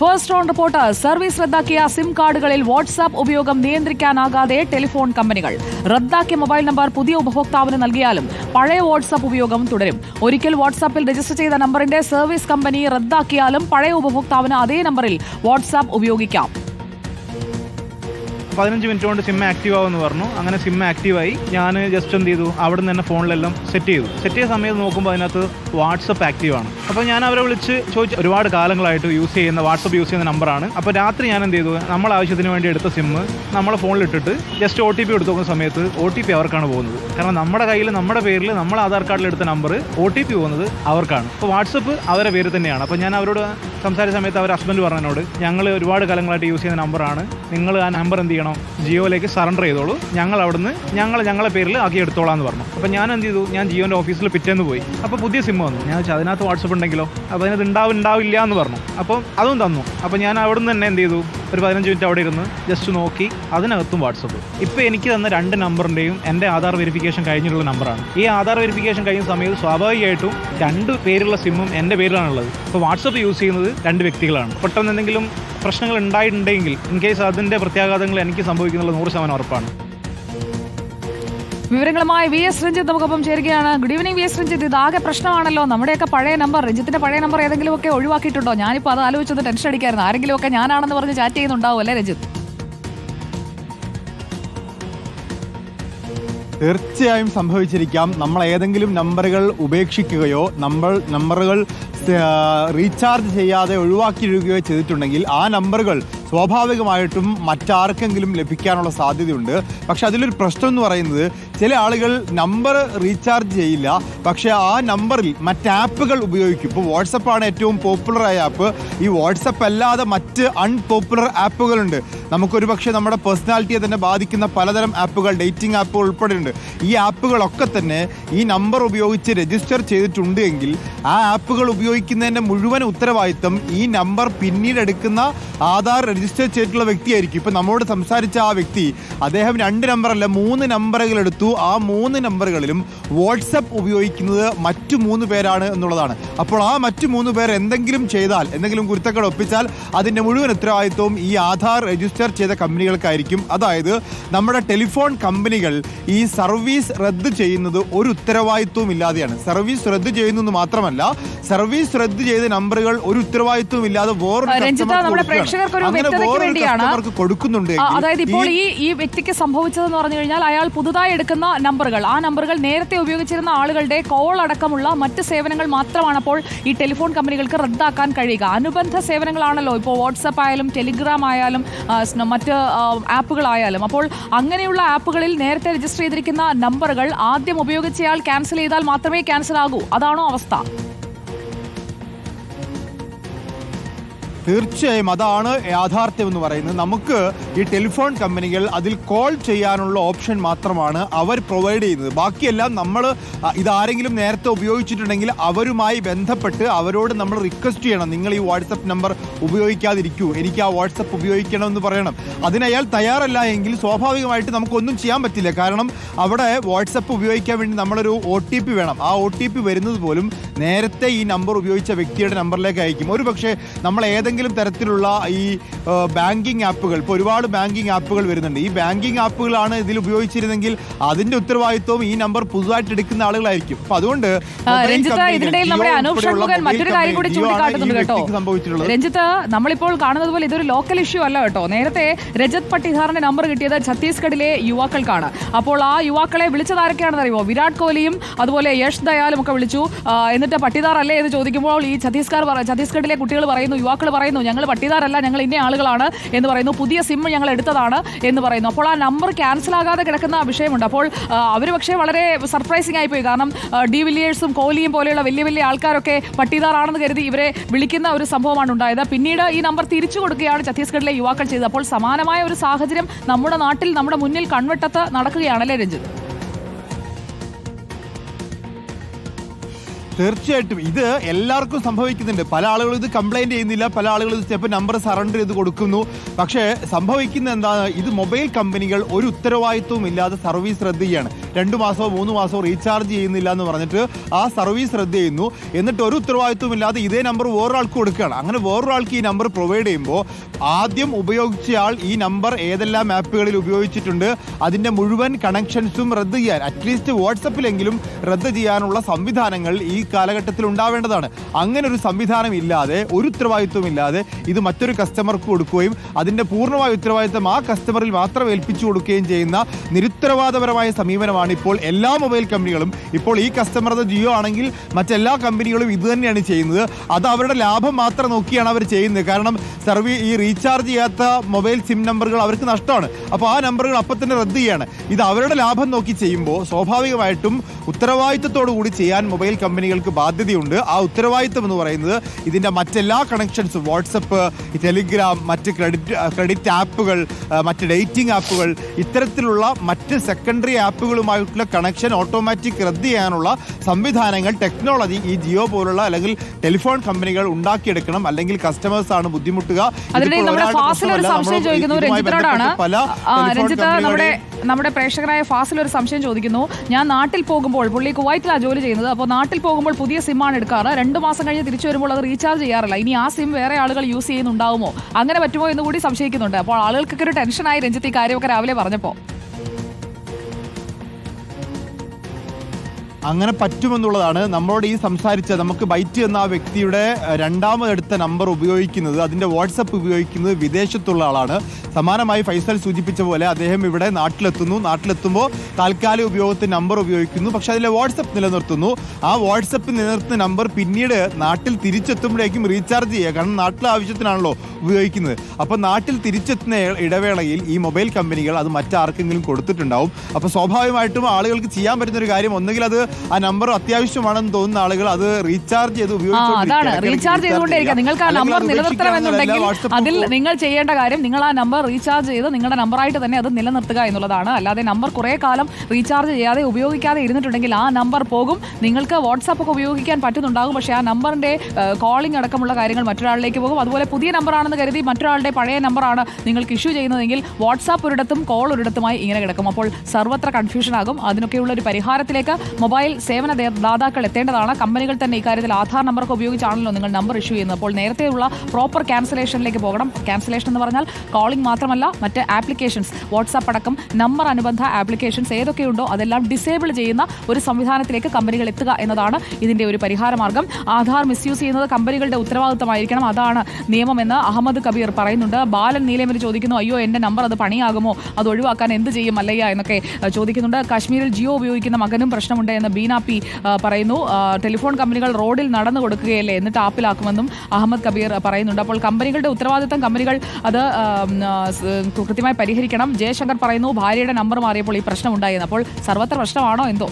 First on report service റദ്ദാക്കിയ SIM കാർഡുകളിൽ WhatsApp ഉപയോഗം നിയന്ത്രിക്കാനാകാതെ ടെലിഫോൺ കമ്പനികൾ. റദ്ദാക്കിയ മൊബൈൽ നമ്പർ പുതിയ ഉപഭോക്താവിന് നൽകിയാലും പഴയ വാട്സാപ്പ് ഉപയോഗം തുടരും. ഒരിക്കൽ വാട്സാപ്പിൽ രജിസ്റ്റർ ചെയ്ത നമ്പറിന്റെ സർവീസ് കമ്പനി റദ്ദാക്കിയാലും പഴയ ഉപഭോക്താവിന് അതേ നമ്പറിൽ വാട്സാപ്പ് ഉപയോഗിക്കാം. പതിനഞ്ച് മിനിറ്റ് കൊണ്ട് സിം ആക്റ്റീവ് ആവുമെന്ന് പറഞ്ഞു. അങ്ങനെ സിം ആക്റ്റീവായി ഞാൻ ജസ്റ്റ് എന്ത് ചെയ്തു? അവിടെ നിന്ന് തന്നെ ഫോണിലെല്ലാം സെറ്റ് ചെയ്തു. സെറ്റ് ചെയ്ത സമയത്ത് നോക്കുമ്പോൾ അതിനകത്ത് വാട്സപ്പ് ആക്റ്റീവാണ് അപ്പോൾ ഞാൻ അവരെ വിളിച്ച് ചോദിച്ചു ഒരുപാട് കാലങ്ങളായിട്ട് യൂസ് ചെയ്യുന്ന വാട്സപ്പ് യൂസ് ചെയ്യുന്ന നമ്പറാണ് അപ്പോൾ രാത്രി ഞാൻ എന്ത് ചെയ്തു? നമ്മൾ ആവശ്യത്തിന് വേണ്ടി എടുത്ത സിം നമ്മളെ ഫോണിലിട്ടിട്ട് ജസ്റ്റ് ഒ ടി പി എടുത്തു നോക്കുന്ന സമയത്ത് ഒ ടി പി അവർക്കാണ് പോകുന്നത്. കാരണം നമ്മുടെ കയ്യിൽ നമ്മുടെ പേരിൽ നമ്മൾ ആധാർ കാർഡിൽ എടുത്ത നമ്പർ ഒ ടി പി പോകുന്നത് അവർക്കാണ്. അപ്പോൾ വാട്സപ്പ് അവരെ പേര് തന്നെയാണ്. അപ്പോൾ ഞാൻ അവരോട് സംസാരിച്ച സമയത്ത് അവർ ഹസ്ബൻഡ് പറഞ്ഞതിനോട് ഞങ്ങൾ ഒരുപാട് കാലങ്ങളായിട്ട് യൂസ് ചെയ്യുന്ന നമ്പറാണ് നിങ്ങൾ ആ നമ്പർ എന്ത് ചെയ്യണം? ജിയോയിലേക്ക് സറണ്ടർ ചെയ്തോളൂ. ഞങ്ങൾ അവിടുന്ന് ഞങ്ങൾ ഞങ്ങളെ പേരിൽ ആക്കി എടുത്തോളാം എന്ന് പറഞ്ഞു. അപ്പോൾ ഞാൻ എന്ത് ചെയ്തു? ഞാൻ ജിയോന്റെ ഓഫീസിൽ പിറ്റേന്ന് പോയി. അപ്പോൾ പുതിയ സിം വന്നു. ഞാൻ വെച്ചാൽ അതിനകത്ത് വാട്സപ്പ് ഉണ്ടെങ്കിലോ? അപ്പോൾ അതിനകത്ത് ഉണ്ടാവും ഉണ്ടാവില്ല എന്ന് പറഞ്ഞു. അപ്പോൾ അതും തന്നു. അപ്പോൾ ഞാൻ അവിടുന്ന് തന്നെ എന്ത് ചെയ്തു? ഒരു പതിനഞ്ച് മിനിറ്റ് അവിടെ ഇരുന്ന് ജസ്റ്റ് നോക്കി. അതിനകത്തും വാട്സപ്പ്. ഇപ്പോൾ എനിക്ക് തന്ന രണ്ട് നമ്പറിന്റെയും എന്റെ ആധാർ വെരിഫിക്കേഷൻ കഴിഞ്ഞിട്ടുള്ള നമ്പറാണ്. ഈ ആധാർ വെരിഫിക്കേഷൻ കഴിഞ്ഞ സമയത്ത് സ്വാഭാവികമായിട്ടും രണ്ട് പേരുള്ള സിമ്മും എന്റെ പേരിലാണുള്ളത്. ഇപ്പോൾ വാട്സപ്പ് യൂസ് ചെയ്യുന്നത് രണ്ട് വ്യക്തികളാണ്. പെട്ടെന്ന് എന്തെങ്കിലും പ്രശ്നങ്ങൾ ഉണ്ടായിട്ടുണ്ടെങ്കിൽ ഇൻ കേസ് അതിന്റെ പ്രത്യാഘാതങ്ങൾ എനിക്ക് സംഭവിക്കുന്നുള്ള നൂറ് ശതമാനം ഉറപ്പാണ്. വിവരങ്ങളുമായി വി എസ് രഞ്ജിത്ത് നമുക്കൊപ്പം ചേരുകയാണ്. Good evening V S Ranjith. ഇത് ആകെ പ്രശ്നമാണല്ലോ. നമ്മുടെയൊക്കെ പഴയ നമ്പർ രഞ്ജിത്തിന്റെ പഴയ നമ്പർ ഏതെങ്കിലും ഒക്കെ ഒഴിവാക്കിയിട്ടുണ്ടോ? ഞാനിപ്പോൾ അത് ആലോചിച്ചത് ടെൻഷൻ അടിക്കായിരുന്നു. ആരെങ്കിലും ഒക്കെ ഞാനാണെന്ന് പറഞ്ഞ് ചാറ്റ് ചെയ്യുന്നുണ്ടാവും അല്ലേ രഞ്ജിത്ത്? തീർച്ചയായും സംഭവിച്ചിരിക്കാം. നമ്മൾ ഏതെങ്കിലും നമ്പറുകൾ ഉപേക്ഷിക്കുകയോ നമ്മൾ നമ്പറുകൾ റീചാർജ് ചെയ്യാതെ ഒഴിവാക്കിയിടുകയോ ചെയ്തിട്ടുണ്ടെങ്കിൽ ആ നമ്പറുകൾ സ്വാഭാവികമായിട്ടും മറ്റാർക്കെങ്കിലും ലഭിക്കാനുള്ള സാധ്യതയുണ്ട്. പക്ഷെ അതിലൊരു പ്രശ്നം എന്ന് പറയുന്നത് ചില ആളുകൾ നമ്പർ റീചാർജ് ചെയ്യില്ല. പക്ഷേ ആ നമ്പറിൽ മറ്റ് ആപ്പുകൾ ഉപയോഗിക്കും. ഇപ്പോൾ വാട്സപ്പാണ് ഏറ്റവും പോപ്പുലറായ ആപ്പ്. ഈ വാട്സപ്പ് അല്ലാതെ മറ്റ് അൺപോപ്പുലർ ആപ്പുകളുണ്ട്. നമുക്കൊരു പക്ഷേ നമ്മുടെ പേഴ്സണാലിറ്റിയെ തന്നെ ബാധിക്കുന്ന പലതരം ആപ്പുകൾ ഡേറ്റിംഗ് ആപ്പുകൾ ഉൾപ്പെടെയുണ്ട്. ഈ ആപ്പുകളൊക്കെ തന്നെ ഈ നമ്പർ ഉപയോഗിച്ച് രജിസ്റ്റർ ചെയ്തിട്ടുണ്ട് എങ്കിൽ ആ ആപ്പുകൾ ഉപയോഗിക്കുന്നതിന്റെ മുഴുവൻ ഉത്തരവാദിത്തം ഈ നമ്പർ പിന്നീട് എടുക്കുന്ന ആധാർ രജിസ്റ്റർ ചെയ്തിട്ടുള്ള വ്യക്തിയായിരിക്കും. ഇപ്പം നമ്മോട് സംസാരിച്ച ആ വ്യക്തി അദ്ദേഹം രണ്ട് നമ്പറല്ല മൂന്ന് നമ്പറുകൾ എടുത്തു. ആ മൂന്ന് നമ്പറുകളിലും വാട്സപ്പ് ഉപയോഗിക്കുന്നത് മറ്റു മൂന്ന് പേരാണ് എന്നുള്ളതാണ്. അപ്പോൾ ആ മറ്റു മൂന്ന് പേർ എന്തെങ്കിലും ചെയ്താൽ എന്തെങ്കിലും കുരുത്തക്കേട് ഒപ്പിച്ചാൽ അതിന്റെ മുഴുവൻ ഉത്തരവാദിത്വവും ഈ ആധാർ രജിസ്റ്റർ ചെയ്ത കമ്പനികൾക്കായിരിക്കും. അതായത് നമ്മുടെ ടെലിഫോൺ കമ്പനികൾ ഈ സർവീസ് റദ്ദ് ചെയ്യുന്നത് ഒരു ഉത്തരവാദിത്വവും ഇല്ലാതെയാണ്. സർവീസ് റദ്ദ് ചെയ്യുന്നത് മാത്രമല്ല സർവീസ് റദ്ദ് ചെയ്ത നമ്പറുകൾ ഒരു ഉത്തരവാദിത്വം ഇല്ലാതെ വേറൊരു. കൊടുക്കുന്നുണ്ട് അതായത് ഇപ്പോൾ ഈ ഈ വ്യക്തിക്ക് സംഭവിച്ചതെന്ന് പറഞ്ഞു കഴിഞ്ഞാൽ അയാൾ പുതുതായി എടുക്കുന്ന നമ്പറുകൾ. ആ നമ്പറുകൾ നേരത്തെ ഉപയോഗിച്ചിരുന്ന ആളുകളുടെ കോൾ അടക്കമുള്ള മറ്റ് സേവനങ്ങൾ മാത്രമാണ് അപ്പോൾ ഈ ടെലിഫോൺ കമ്പനികൾക്ക് റദ്ദാക്കാൻ കഴിയുക. അനുബന്ധ സേവനങ്ങളാണല്ലോ ഇപ്പോൾ വാട്സപ്പ് ആയാലും ടെലിഗ്രാം ആയാലും മറ്റ് ആപ്പുകളായാലും അപ്പോൾ അങ്ങനെയുള്ള ആപ്പുകളിൽ നേരത്തെ രജിസ്റ്റർ ചെയ്തിരിക്കുന്ന നമ്പറുകൾ ആദ്യം ഉപയോഗിച്ചയാൾ ക്യാൻസൽ ചെയ്താൽ മാത്രമേ ക്യാൻസൽ ആകൂ. അതാണോ അവസ്ഥ? തീർച്ചയായും അതാണ് യാഥാർത്ഥ്യം എന്ന് പറയുന്നത്. നമുക്ക് ഈ ടെലിഫോൺ കമ്പനികൾ അതിൽ കോൾ ചെയ്യാനുള്ള ഓപ്ഷൻ മാത്രമാണ് അവർ പ്രൊവൈഡ് ചെയ്യുന്നത്. ബാക്കിയെല്ലാം നമ്മൾ ഇതാരെങ്കിലും നേരത്തെ ഉപയോഗിച്ചിട്ടുണ്ടെങ്കിൽ അവരുമായി ബന്ധപ്പെട്ട് അവരോട് നമ്മൾ റിക്വസ്റ്റ് ചെയ്യണം. നിങ്ങൾ ഈ വാട്സപ്പ് നമ്പർ ഉപയോഗിക്കാതിരിക്കൂ. എനിക്ക് ആ വാട്സപ്പ് ഉപയോഗിക്കണം എന്ന് പറയണം. അതിനയാൾ തയ്യാറല്ല എങ്കിൽ സ്വാഭാവികമായിട്ട് നമുക്കൊന്നും ചെയ്യാൻ പറ്റില്ല. കാരണം അവിടെ വാട്സപ്പ് ഉപയോഗിക്കാൻ വേണ്ടി നമ്മളൊരു ഒ ടി പി വേണം. ആ ഒ ടി പി വരുന്നത് പോലും നേരത്തെ ഈ നമ്പർ ഉപയോഗിച്ച വ്യക്തിയുടെ നമ്പറിലേക്ക് അയക്കും. ഒരു പക്ഷേ നമ്മൾ ഏതെങ്കിലും തരത്തിലുള്ള ഈ ബാങ്കിങ് ആപ്പുകൾ ഇപ്പോൾ ഒരുപാട് ബാങ്കിങ് ആപ്പുകൾ വരുന്നുണ്ട്. ഈ ബാങ്കിങ് ആപ്പുകളാണ് ഇതിൽ ഉപയോഗിച്ചിരുന്നെങ്കിൽ അതിന്റെ ഉത്തരവാദിത്വം ഈ നമ്പർ പുതുതായിട്ട് എടുക്കുന്ന ആളുകളായിരിക്കും. അപ്പൊ അതുകൊണ്ട് മറ്റൊരു കാര്യം കൂടി ചൂണ്ടിക്കാട്ടുന്നുണ്ട് കേട്ടോ. രഞ്ജിത്ത് നമ്മളിപ്പോൾ കാണുന്നത് പോലെ ഇതൊരു ലോക്കൽ ഇഷ്യൂ അല്ല കേട്ടോ. നേരത്തെ രജത് പട്ടിധാറിന്റെ നമ്പർ കിട്ടിയത് ഛത്തീസ്ഗഡിലെ യുവാക്കൾക്കാണ്. അപ്പോൾ ആ യുവാക്കളെ വിളിച്ചത് ആരൊക്കെയാണെന്ന് അറിയുമോ? വിരാട് കോഹ്ലിയും അതുപോലെ യശ് ദയാലും ഒക്കെ വിളിച്ചു. എന്നിട്ട് പട്ടിദാർ അല്ലേ എന്ന് ചോദിക്കുമ്പോൾ ഈ ഛത്തീസ്ഗഡ് ഛത്തീസ്ഗഡിലെ കുട്ടികൾ പറയുന്നു യുവാക്കൾ പറയുന്നു ഞങ്ങൾ പട്ടിദാരല്ല ഞങ്ങൾ ഇന്ന ആളുകളാണ് എന്ന് പറയുന്നു. പുതിയ സിം ഞങ്ങൾ എടുത്തതാണ് എന്ന് പറയുന്നു. അപ്പോൾ ആ നമ്പർ ക്യാൻസൽ ആകാതെ കിടക്കുന്ന വിഷയമുണ്ട്. അപ്പോൾ അവർ പക്ഷേ വളരെ സർപ്രൈസിംഗ് ആയിപ്പോയി. കാരണം ഡി വില്ലിയേഴ്സും കോഹ്ലിയും പോലെയുള്ള വലിയ വലിയ ആൾക്കാരൊക്കെ പട്ടിദാറാണെന്ന് കരുതി ഇവരെ വിളിക്കുന്ന ഒരു സംഭവമാണ് ഉണ്ടായത്. പിന്നീട് ഈ നമ്പർ തിരിച്ചു കൊടുക്കുകയാണ് ഛത്തീസ്ഗഡിലെ യുവാക്കൾ ചെയ്തത്. അപ്പോൾ സമാനമായ ഒരു സാഹചര്യം നമ്മുടെ നാട്ടിൽ നമ്മുടെ മുന്നിൽ കൺവെട്ടത്ത് നടക്കുകയാണല്ലേ രഞ്ജിത്ത്? തീർച്ചയായിട്ടും ഇത് എല്ലാവർക്കും സംഭവിക്കുന്നുണ്ട്. പല ആളുകളും ഇത് കംപ്ലൈന്റ് ചെയ്യുന്നില്ല. പല ആളുകളും ഇത് ചിലപ്പോൾ നമ്പർ സറണ്ടർ ചെയ്ത് കൊടുക്കുന്നു. പക്ഷേ സംഭവിക്കുന്ന എന്താണ്? ഇത് മൊബൈൽ കമ്പനികൾ ഒരു ഉത്തരവാദിത്വവും ഇല്ലാതെ സർവീസ് റദ്ദ് ചെയ്യാണ്. രണ്ടു മാസമോ മൂന്ന് മാസമോ റീചാർജ് ചെയ്യുന്നില്ല എന്ന് പറഞ്ഞിട്ട് ആ സർവീസ് റദ്ദ് ചെയ്യുന്നു. എന്നിട്ട് ഒരു ഉത്തരവാദിത്വം ഇല്ലാതെ ഇതേ നമ്പർ വേറൊരാൾക്ക് കൊടുക്കുകയാണ്. അങ്ങനെ വേറൊരാൾക്ക് ഈ നമ്പർ പ്രൊവൈഡ് ചെയ്യുമ്പോൾ ആദ്യം ഉപയോഗിച്ചയാൾ ഈ നമ്പർ ഏതെല്ലാം ആപ്പുകളിൽ ഉപയോഗിച്ചിട്ടുണ്ട് അതിന്റെ മുഴുവൻ കണക്ഷൻസും റദ്ദ് ചെയ്യാൻ അറ്റ്ലീസ്റ്റ് വാട്സപ്പിലെങ്കിലും റദ്ദ് ചെയ്യാനുള്ള സംവിധാനങ്ങൾ ഈ കാലഘട്ടത്തിൽ ഉണ്ടാവേണ്ടതാണ്. അങ്ങനെ ഒരു സംവിധാനം ഇല്ലാതെ ഒരു ഉത്തരവാദിത്വം ഇല്ലാതെ ഇത് മറ്റൊരു കസ്റ്റമർക്ക് കൊടുക്കുകയും അതിന്റെ പൂർണമായ ഉത്തരവാദിത്വം ആ കസ്റ്റമറിൽ മാത്രം ഏൽപ്പിച്ചു കൊടുക്കുകയും ചെയ്യുന്ന നിരുത്തരവാദപരമായ സമീപനമാണ് ഇപ്പോൾ എല്ലാ മൊബൈൽ കമ്പനികളും. ഇപ്പോൾ ഈ കസ്റ്റമർ അത് ജിയോ ആണെങ്കിൽ മറ്റെല്ലാ കമ്പനികളും ഇത് തന്നെയാണ് ചെയ്യുന്നത്. അത് അവരുടെ ലാഭം മാത്രം നോക്കിയാണ് അവർ ചെയ്യുന്നത്. കാരണം സർവീ ഈ റീചാർജ് ചെയ്യാത്ത മൊബൈൽ സിം നമ്പറുകൾ അവർക്ക് നഷ്ടമാണ്. അപ്പോൾ ആ നമ്പറുകൾ അപ്പം തന്നെ റദ്ദ് ചെയ്യാണ്. ഇത് അവരുടെ ലാഭം നോക്കി ചെയ്യുമ്പോൾ സ്വാഭാവികമായിട്ടും ഉത്തരവാദിത്തത്തോടു കൂടി ചെയ്യാൻ മൊബൈൽ കമ്പനികൾക്ക് ബാധ്യതയുണ്ട്. ആ ഉത്തരവാദിത്തം എന്ന് പറയുന്നത് ഇതിന്റെ മറ്റെല്ലാ കണക്ഷൻസും വാട്സപ്പ് ടെലിഗ്രാം മറ്റ് ക്രെഡിറ്റ് ക്രെഡിറ്റ് ആപ്പുകൾ മറ്റ് ഡേറ്റിംഗ് ആപ്പുകൾ ഇത്തരത്തിലുള്ള മറ്റ് സെക്കൻഡറി ആപ്പുകളുമായിട്ടുള്ള കണക്ഷൻ ഓട്ടോമാറ്റിക് റദ്ദ് ചെയ്യാനുള്ള സംവിധാനങ്ങൾ ടെക്നോളജി ഈ ജിയോ പോലുള്ള അല്ലെങ്കിൽ ടെലിഫോൺ കമ്പനികൾ ഉണ്ടാക്കിയെടുക്കണം. അല്ലെങ്കിൽ കസ്റ്റമേഴ്സ് ആണ് ബുദ്ധിമുട്ടുക. നമ്മുടെ പ്രേക്ഷകരായ ഫാസിൽ ഒരു സംശയം ചോദിക്കുന്നു. ഞാൻ നാട്ടിൽ പോകുമ്പോൾ പുള്ളി കുവൈറ്റിലാണ് ജോലി ചെയ്യുന്നത്. അപ്പോൾ നാട്ടിൽ പോകുമ്പോൾ പുതിയ സിമ്മാണ് എടുക്കാറ്. രണ്ട് മാസം കഴിഞ്ഞ് തിരിച്ചു വരുമ്പോൾ അത് റീചാർജ് ചെയ്യാറില്ല. ഇനി ആ സിം വേറെ ആളുകൾ യൂസ് ചെയ്യുന്നുണ്ടാവുമോ? അങ്ങനെ പറ്റുമോ എന്ന് കൂടി സംശയിക്കുന്നുണ്ട്. അപ്പോൾ ആളുകൾക്കൊക്കെ ഒരു ടെൻഷനായി രഞ്ജിത്ത് ഈ കാര്യമൊക്കെ രാവിലെ പറഞ്ഞപ്പോൾ. അങ്ങനെ പറ്റുമെന്നുള്ളതാണ് നമ്മളോട് ഈ സംസാരിച്ച നമുക്ക് ബൈറ്റ് എന്ന ആ വ്യക്തിയുടെ രണ്ടാമതെടുത്ത നമ്പർ ഉപയോഗിക്കുന്നത് അതിന്റെ വാട്സപ്പ് ഉപയോഗിക്കുന്നത് വിദേശത്തുള്ള ആളാണ്. സമാനമായി ഫൈസൽ സൂചിപ്പിച്ച പോലെ അദ്ദേഹം ഇവിടെ നാട്ടിലെത്തുന്നു. നാട്ടിലെത്തുമ്പോൾ താൽക്കാലിക ഉപയോഗത്തിന് നമ്പർ ഉപയോഗിക്കുന്നു. പക്ഷേ അതിലെ വാട്സപ്പ് നിലനിർത്തുന്നു. ആ വാട്സപ്പ് നിലനിർത്തുന്ന നമ്പർ പിന്നീട് നാട്ടിൽ തിരിച്ചെത്തുമ്പോഴേക്കും റീചാർജ് ചെയ്യുക. കാരണം നാട്ടിലെ ആവശ്യത്തിനാണല്ലോ ഉപയോഗിക്കുന്നത്. അപ്പോൾ നാട്ടിൽ തിരിച്ചെത്തുന്ന ഇടവേളയിൽ ഈ മൊബൈൽ കമ്പനികൾ അത് മറ്റാർക്കെങ്കിലും കൊടുത്തിട്ടുണ്ടാവും. അപ്പോൾ സ്വാഭാവികമായിട്ടും ആളുകൾക്ക് ചെയ്യാൻ പറ്റുന്ന ഒരു കാര്യം ഒന്നുകിൽ അത് ആ നമ്പർ അത്യാവശ്യമാണെന്ന് തോന്നുന്ന ആളുകൾ അത് റീചാർജ് ചെയ്ത്. അതാണ്. റീചാർജ് ചെയ്തുകൊണ്ടിരിക്കുക. നിങ്ങൾക്ക് ആ നമ്പർ നിലനിർത്തണമെന്നുണ്ടെങ്കിൽ അതിൽ നിങ്ങൾ ചെയ്യേണ്ട കാര്യം നിങ്ങൾ ആ നമ്പർ റീചാർജ് ചെയ്ത് നിങ്ങളുടെ നമ്പറായിട്ട് തന്നെ അത് നിലനിർത്തുക എന്നുള്ളതാണ്. അല്ലാതെ നമ്പർ കുറേ കാലം റീചാർജ് ചെയ്യാതെ ഉപയോഗിക്കാതെ ഇരുന്നിട്ടുണ്ടെങ്കിൽ ആ നമ്പർ പോകും. നിങ്ങൾക്ക് വാട്സാപ്പ് ഒക്കെ ഉപയോഗിക്കാൻ പറ്റുന്നുണ്ടാകും. പക്ഷേ ആ നമ്പറിന്റെ കോളിംഗ് അടക്കമുള്ള കാര്യങ്ങൾ മറ്റൊരാളിലേക്ക് പോകും. അതുപോലെ പുതിയ നമ്പറാണെന്ന് കരുതി മറ്റൊരാളുടെ പഴയ നമ്പറാണ് നിങ്ങൾക്ക് ഇഷ്യൂ ചെയ്യുന്നതെങ്കിൽ വാട്സാപ്പ് ഒരിടത്തും കോൾ ഒരിടത്തുമായി ഇങ്ങനെ കിടക്കും. അപ്പോൾ സർവത്ര കൺഫ്യൂഷൻ ആകും. അതിനൊക്കെയുള്ള ഒരു പരിഹാരത്തിലേക്ക് മൊബൈൽ സേവന ദാതാക്കൾ എത്തേണ്ടതാണ്. കമ്പനികൾ തന്നെ ഇക്കാര്യത്തിൽ ആധാർ നമ്പറൊക്കെ ഉപയോഗിച്ചാണല്ലോ നിങ്ങൾ നമ്പർ ഇഷ്യൂ ചെയ്യുന്നത്. അപ്പോൾ നേരത്തെയുള്ള പ്രോപ്പർ ക്യാൻസലേഷനിലേക്ക് പോകണം. ക്യാൻസലേഷൻ എന്ന് പറഞ്ഞാൽ കോളിംഗ് മാത്രമല്ല മറ്റ് ആപ്ലിക്കേഷൻസ് വാട്സാപ്പ് അടക്കം നമ്പർ അനുബന്ധ ആപ്ലിക്കേഷൻസ് ഏതൊക്കെയുണ്ടോ അതെല്ലാം ഡിസേബിൾ ചെയ്യുന്ന ഒരു സംവിധാനത്തിലേക്ക് കമ്പനികൾ എത്തുക എന്നതാണ് ഇതിന്റെ ഒരു പരിഹാര മാർഗം ആധാർ മിസ്യൂസ് ചെയ്യുന്നത് കമ്പനികളുടെ ഉത്തരവാദിത്തമായിരിക്കണം. അതാണ് നിയമമെന്ന് അഹമ്മദ് കബീർ പറയുന്നുണ്ട്. ബാലൻ നീലേമര് ചോദിക്കുന്നു അയ്യോ എന്റെ നമ്പർ അത് പണിയാകുമോ? അത് ഒഴിവാക്കാൻ എന്ത് ചെയ്യും അല്ലയ്യ? എന്നൊക്കെ ചോദിക്കുന്നുണ്ട്. കാശ്മീരിൽ ജിയോ ഉപയോഗിക്കുന്ന മകനും പ്രശ്നമുണ്ട് എന്ന് ബീന പി പറയുന്നു. ടെലിഫോൺ കമ്പനികൾ റോഡിൽ നടന്നു കൊടുക്കുകയല്ലേ എന്നിട്ട് ആപ്പിലാക്കുമെന്നും അഹമ്മദ് കബീർ പറയുന്നുണ്ട്. അപ്പോൾ കമ്പനികളുടെ ഉത്തരവാദിത്തം കമ്പനികൾ അത് കൃത്യമായി പരിഹരിക്കണം. ജയശങ്കർ പറയുന്നു ഭാര്യയുടെ നമ്പർ മാറിയപ്പോൾ ഈ പ്രശ്നം ഉണ്ടായിരുന്നു അപ്പോൾ സർവത്ര പ്രശ്നമാണോ എന്തോ?